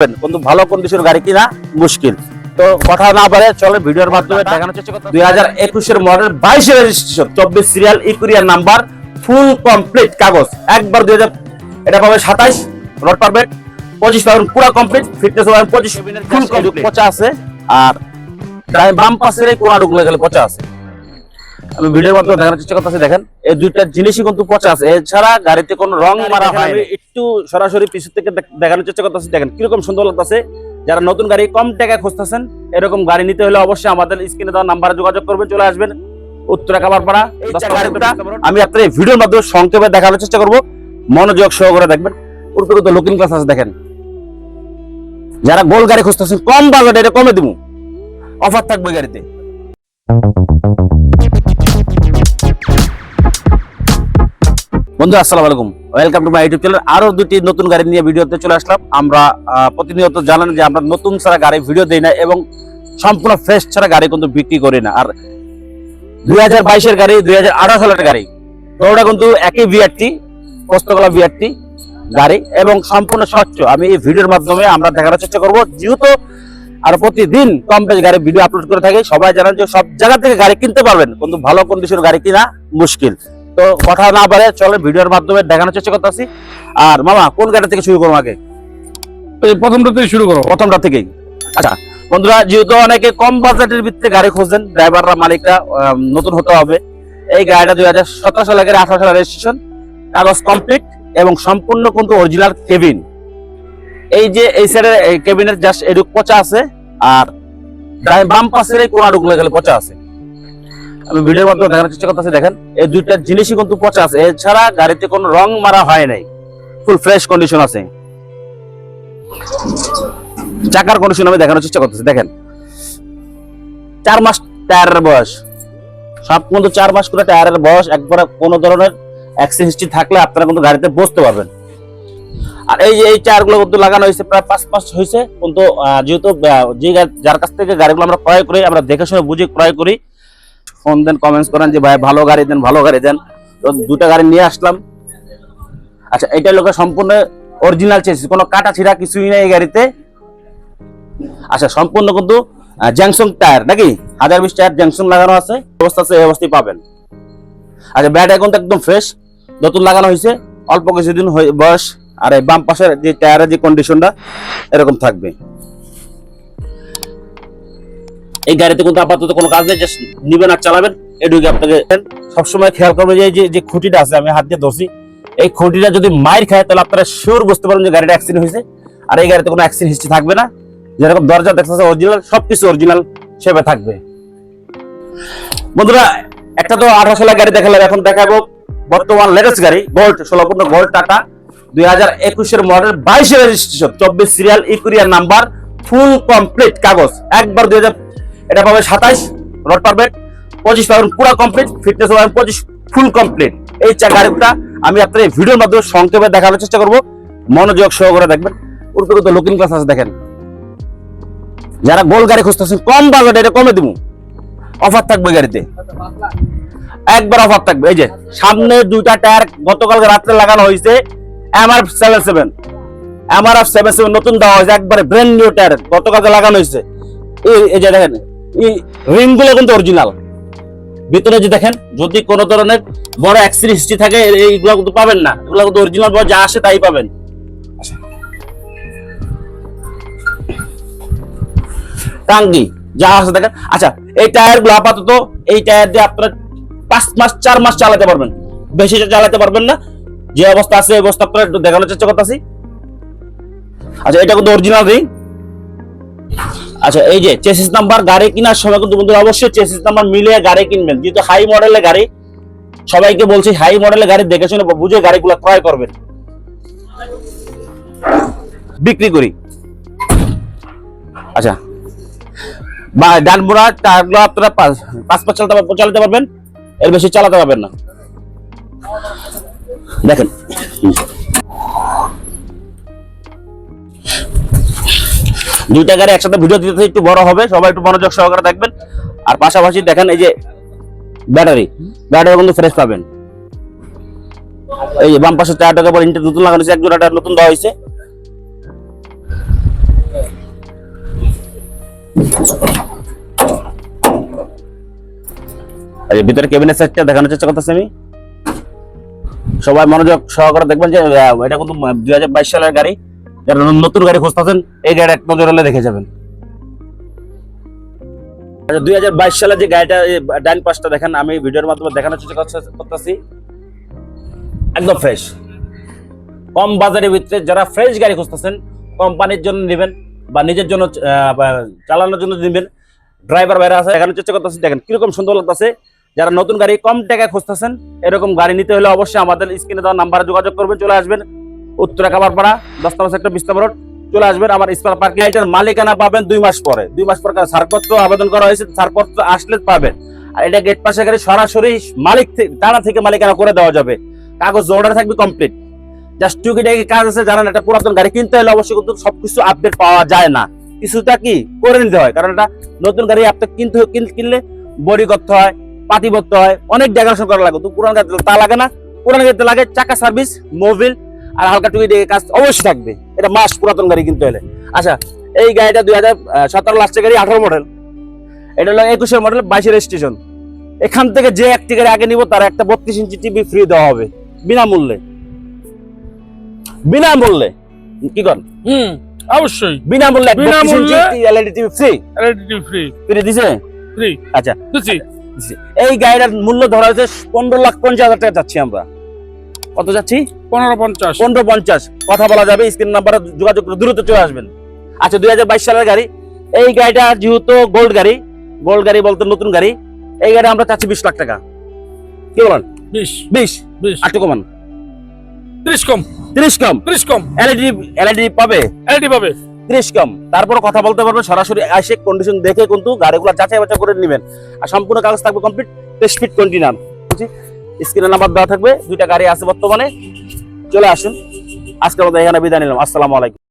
কিন্তু ভালো কন্ডিশন গাড়ি কিনা মুশকিল। তো কথা না পারে চলে ভিডিওর মাধ্যমে দেখানোর চেষ্টা করতে দুই হাজার একুশের মডেল বাইশের রেজিস্ট্রেশন চব্বিশ সিরিয়াল ইকুরিয়ার নাম্বার ফুল কমপ্লিট কাগজ। একবার দুই হাজার এটা পাবে সাতাইশ রড পারবে পঁচিশ পাবেন পুরো কমপ্লিট ফিটনেস পাবেন পঁচিশ ফুল কমপ্লিট পচা আছে আর বাম পাশের কোনা ঢুকলে গেলে পচা আছে। আমি ভিডিওর মাধ্যমে দেখানোর চেষ্টা করতেছি দেখেন। এই দুইটা জিনিসই কিন্তু পচা আছে। এছাড়া গাড়িতে কোনো রং মারা হয়। একটু সরাসরি পিছু থেকে দেখানোর চেষ্টা করতেছি দেখেন কীরকম সুন্দর লাগতেছে। যারা নতুন গাড়ি কম টাকায় খুঁজতেছেন এরকম গাড়ি নিতে হলে অবশ্যই আমাদের স্ক্রিনে দেওয়া নাম্বারে যোগাযোগ করবেন চলে আসবেন। উত্তরা কামারপাড়া আমি আপনার এই ভিডিওর মাধ্যমে সংক্ষেপে দেখানোর চেষ্টা করব। মনোযোগ সহকারে দেখবেন। কত লুকিং ক্লাস আছে দেখেন। যারা গোল গাড়ি খুঁজতেছেন কম বাজেটে এটা কমে দিব। অফার থাকবে গাড়িতে। বন্ধু, আসসালাম আলাইকুম। Welcome to my YouTube channel আরও দুটি নতুন গাড়ি নিয়ে ভিডিওতে চলে আসলাম। আমরা প্রতিনিয়ত জানেন যে আমরা নতুন ছাড়া গাড়ি ভিডিও দেই না এবং সম্পূর্ণ ফ্রেশ ছাড়া গাড়ি কিন্তু বিক্রি করি না। আর দুই হাজার বাইশের গাড়ি, দুই হাজার আঠারো সালের গাড়ি ওটা কিন্তু একই বিআরটি পোস্তকলা বিআরটি গাড়ি এবং সম্পূর্ণ স্বচ্ছ। আমি এই ভিডিওর মাধ্যমে আমরা দেখানোর চেষ্টা করব। যেহেতু আর প্রতিদিন কম বেশ গাড়ি ভিডিও আপলোড করে থাকি, সবাই জানেন যে সব জায়গা থেকে গাড়ি কিনতে পারবেন। কিন্তু ভালো কন্ডিশনের গাড়ি কিনা মুশকিল। তো কথা না পারে চলে ভিডিওর মাধ্যমে দেখানোর চেষ্টা করতেছি। আর মামা কোন গাড়ি থেকে শুরু করব আগে? প্রথমটা থেকে শুরু করো। প্রথমটা থেকেই। আচ্ছা বন্ধুরা যেহেতু অনেকে কম বাজেটের ভিত্তিতে গাড়ি খুঁজছেন ড্রাইভাররা মালিকরা নতুন হতে হবে। এই গাড়িটা দুই হাজার সতেরো সালে গাড়ি আঠারো সালের রেজিস্ট্রেশন কাগজ কমপ্লিট এবং সম্পূর্ণ কিন্তু অরিজিনাল কেবিন এই যে এই সাইডের কেবিনের জাস্ট এডুক পচা আছে আর বাম পাশের এই কোনা ঢুকলে গেলে পচা আছে। আমি ভিডিওর মাধ্যমে দেখানোর চেষ্টা করতেছি, দেখেন, এই দুইটা জিনিসই কিন্তু পচা আছে। এছাড়া গাড়িতে কোনো রং মারা হয় নাই। ফুল ফ্রেশ কন্ডিশন আছে। চাকার কন্ডিশন আমি দেখানোর চেষ্টা করতেছি, দেখেন। চার মাস টায়ারের বয়স। সব কিন্তু চার মাস করে টায়ারের বয়স, একবার কোনো ধরনের অ্যাক্সিডেন্ট থাকলে আপনারা কিন্তু গাড়িতে বসতে পারবেন। আর এই যে এই টায়ারগুলো কিন্তু লাগানো হয়েছে, প্রায় পাঁচ মাস হয়েছে, কিন্তু যেহেতু যে যার কাছ থেকে গাড়িগুলো আমরা ক্রয় করি, আমরা দেখে শুনে বুঝে ক্রয় করি ফোন দেন কমেন্টস করেন যে, ভাই, ভালো গাড়ি দেন, ভালো গাড়ি দেন। তো দুটা গাড়ি নিয়ে আসলাম। আচ্ছা এটা লোকের সম্পূর্ণ অরিজিনাল চেসিস কোনো কাটা ছিঁড়া কিছুই নেই এই গাড়িতে। আচ্ছা সম্পূর্ণ কিন্তু জ্যাংসং টায়ার নাকি? হাজার বিশ টায়ার জ্যাংসং লাগানো আছে। অবস্থা আছে, এই অবস্থায় পাবেন। আচ্ছা ব্যাট এখন একদম ফ্রেশ নতুন লাগানো হয়েছে। অল্প কিছুদিন বয়স, আর এই বাম পাশের যে টায়ারের যে কন্ডিশনটা এরকম থাকবে। এই গাড়িতে কিন্তু আপাতত কোনো কাজ নেই নিবেন আর চালাবেন। এটুকু আপনাকে সবসময় খেয়াল করবেন যে যে খুঁটিটা আছে, আমি হাত দিয়ে ধরছি। এই খুঁটিটা যদি মাইর খায়, তাহলে আপনারা শিওর বুঝতে পারবেন যে গাড়িটা অ্যাক্সিডেন্ট হয়েছে। আর এই গাড়িতে কোনো অ্যাক্সিডেন্ট হিস্ট্রি থাকবে না। যেরকম দরজা দেখতেছে অরিজিনাল সবকিছু অরিজিনাল সেভাবে থাকবে। বন্ধুরা, একটা তো আঠারো সালের গাড়ি দেখালাম, এখন দেখাবো বর্তমান লেটেস্ট গাড়ি গোল্ড ষোলো পনেরো গোল্ড টাটা দুই হাজার একুশের মডেল বাইশের রেজিস্ট্রেশন চব্বিশ সিরিয়াল ইকুরিয়ার নাম্বার ফুল কমপ্লিট কাগজ। একবার দুই হাজার এটা পাবে সাতাইশ রড পারবে পঁচিশ পাবেন পুরো কমপ্লিট ফিটনেস পাবেন পঁচিশ ফুল কমপ্লিট এই চা গাড়িটা আমি আপনার এই ভিডিওর মাধ্যমে সংক্ষেপে দেখানোর চেষ্টা করব। মনোযোগ সহকারে দেখবেন। উর্পে কত লুকিং ক্লাস আছে, দেখেন। যারা গোল গাড়ি খুঁজতেছেন, কম বাজেটে এটা কমে দিব। অফার থাকবে গাড়িতে। একবার অফার থাকবে। এই যে, সামনে দুইটা টায়ার গতকালকে রাত্রে লাগানো হয়েছে MR seven seven MR seven seven নতুন দেওয়া হয়েছে, একবারে ব্র্যান্ড নিউ টায়ার গতকালকে লাগানো হয়েছে। এই যে দেখেন এই রিং কিন্তু অরিজিনাল ভিতরে যে দেখেন, যদি কোনো ধরনের বড় অ্যাক্সিডেন্ট হিস্ট্রি থাকে, এই- এইগুলো কিন্তু পাবেন না। এগুলো কিন্তু অরিজিনাল যা আসে তাই পাবেন। টাঙ্গি, যা আছে দেখেন। আচ্ছা এই টায়ারগুলো আপাতত, এই টায়ার দিয়ে আপনারা পাঁচ মাস, চার মাস চালাতে পারবেন। বেশি চালাতে পারবেন না, যে অবস্থা আছে, এই অবস্থা আপনারা একটু দেখানোর চেষ্টা করতেছি। আচ্ছা এটা কিন্তু অরিজিনাল রিং আচ্ছা এই যে চেসিস নাম্বার গাড়ি কেনার সময় কিন্তু বন্ধুরা অবশ্যই চেসিস নাম্বার মিলিয়ে গাড়ি কিনবেন। যেহেতু হাই মডেলের গাড়ি, সবাইকে বলছি হাই মডেলের গাড়ি দেখে শুনে বুঝে গাড়িগুলো ক্রয় করবেন। বিক্রি করি। আচ্ছা বা ডানমুড়া টায়ারগুলো আপনারা পাঁচ পাঁচ চালাতে পার- চালাতে পারবেন। এর বেশি চালাতে পারবেন না। দেখেন। দুইটা গাড়ি একসাথে ভিডিও দিতে একটু বড় হবে, সবাই একটু মনোযোগ সহকারে দেখবেন। আর পাশাপাশি দেখেন এই যে ব্যাটারি ব্যাটারি কিন্তু ফ্রেশ পাবেন। এই বাম পাশে টায়ারটাকে পর ইন্টার নতুন লাগানো হয়েছে, এক জোড়া টায়ার নতুন দেওয়া হয়েছে। ভিতরে কেবিনের সাইডটা দেখানোর চেষ্টা করতেছি আমি। সবাই মনোযোগ সহকারে দেখবেন যে এটা কিন্তু দুই হাজার বাইশ সালের গাড়ি। যারা নতুন গাড়ি খুঁজতেছেন, এই গাড়ি এক নজর হলে দেখে যাবেন। আচ্ছা দুই হাজার বাইশ সালের যে গাড়িটা ডাইন পাশটা দেখেন, আমি ভিডিওর মাধ্যমে দেখানোর চেষ্টা করতে- করতেছি। একদম ফ্রেশ কম বাজারের ভিতরে যারা ফ্রেশ গাড়ি খুঁজতেছেন, কোম্পানির জন্য নেবেন বা নিজের জন্য চালানোর জন্য নেবেন। ড্রাইভার বাইরে আছে, দেখানোর চেষ্টা করতেছি। দেখেন, কীরকম সুন্দর লাগতেছে। যারা নতুন গাড়ি কম টাকায় খুঁজতেছেন, এরকম গাড়ি নিতে হলে অবশ্যই আমাদের স্ক্রিনে দেওয়া নাম্বারে যোগাযোগ করবেন, চলে আসবেন। উত্তরা কামারপাড়া দশ নম্বর সেক্টর বিস্তার রোড। চলে আসবেন আমার স্পার পার্কিং এটার মালিকানা পাবেন দুই মাস পরে। দুই মাস পর ছাড়পত্র আবেদন করা হয়েছে। ছাড়পত্র আসলে পাবেন। আর এটা গেট পাশে গাড়ি সরাসরি মালিক টানা থেকে মালিকানা করে দেওয়া যাবে। কাগজ অর্ডার থাকবে কমপ্লিট জাস্ট টুকিটাকি কাজ আছে, জানেন, একটা পুরাতন গাড়ি কিনতে হলে অবশ্যই কিন্তু সবকিছু আপডেট পাওয়া যায় না। কিছুটা কি করে নিতে হয়? কারণ এটা নতুন গাড়ি আপনার কিনতে কিন- কিনলে বডি করতে হয় পাতি করতে হয়, অনেক ডেকোরেশন করা লাগে। তো পুরান গাড়িতে তা লাগে না। পুরান গাড়িতে লাগে চাকা সার্ভিস মোবিল আর হালকা টুকি দিয়ে কাজ অবশ্যই থাকবে। এটা মাস পুরাতন গাড়ি কিনতে হলে। আচ্ছা এই গাড়িটা দুই হাজার সতেরো লাস্টের গাড়ি আঠারো মডেল এটা হলো একুশের মডেল বাইশের স্টেশন এখান থেকে যে একটি গাড়ি আগে নিব তার একটা বত্রিশ ইঞ্চি টিভি ফ্রি দেওয়া হবে বিনামূল্যে। বিনামূল্যে। কি কর হুম অবশ্যই। বিনামূল্যে বিনামূল্যে? LED TV free LED free free দিছে? ফ্রি আচ্ছা। বুঝছি এই গাড়িটার মূল্য ধরা হয়েছে পনেরো লাখ পঞ্চাশ হাজার টাকা যাচ্ছি আমরা। কত যাচ্ছি? পনেরো পঞ্চাশ। পনেরো পঞ্চাশ। কথা বলা যাবে স্ক্রিন নাম্বারে যোগাযোগ করে দ্রুত চলে আসবেন। আচ্ছা দুই হাজার বাইশ সালের গাড়ি। এই গাড়িটা যেহেতু গোল্ড গাড়ি গোল্ড গাড়ি বলতে নতুন গাড়ি এই গাড়ি আমরা চাচ্ছি বিশ লাখ টাকা। কি বলেন? বিশ। বিশ? বিশ। আটটু কমান। ত্রিশ কম। ত্রিশ কম? ত্রিশ কম। এলইডি এলইডি পাবে? এলইডি পাবে। ত্রিশ কম। তারপর কথা বলতে পারবেন সরাসরি এসে কন্ডিশন দেখে কিন্তু গাড়িগুলো যাচাই বাছাই করে নেবেন। আর সম্পূর্ণ কাগজ থাকবে কমপ্লিট টেস্ট ফিট স্ক্রিনে নাম্বার দেওয়া থাকবে, দুইটা গাড়ি আছে বর্তমানে। চলে আসুন। আজকের মতো এখানে বিদায় নিলাম। আসসালামু আলাইকুম।